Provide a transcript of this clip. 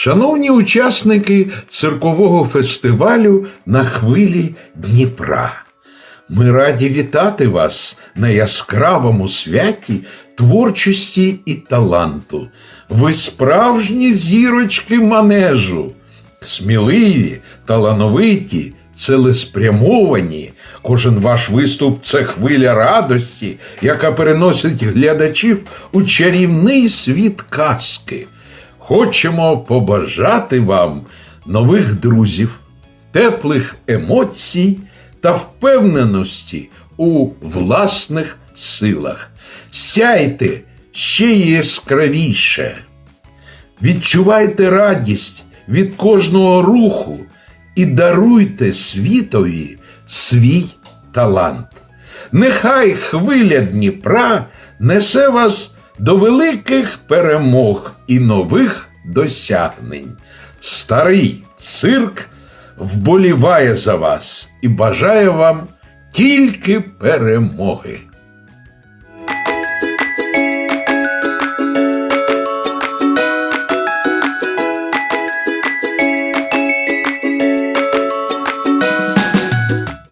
Шановні учасники циркового фестивалю на хвилі Дніпра. Ми раді вітати вас на яскравому святі творчості і таланту. Ви справжні зірочки манежу, сміливі, талановиті, цілеспрямовані. Кожен ваш виступ це хвиля радості, яка переносить глядачів у чарівний світ казки. Хочемо побажати вам нових друзів, теплих емоцій та впевненості у власних силах. Сяйте ще яскравіше. Відчувайте радість від кожного руху і даруйте світові свій талант. Нехай хвиля Дніпра несе вас до великих перемог і нових досягнень. Старий цирк вболіває за вас і бажає вам тільки перемоги.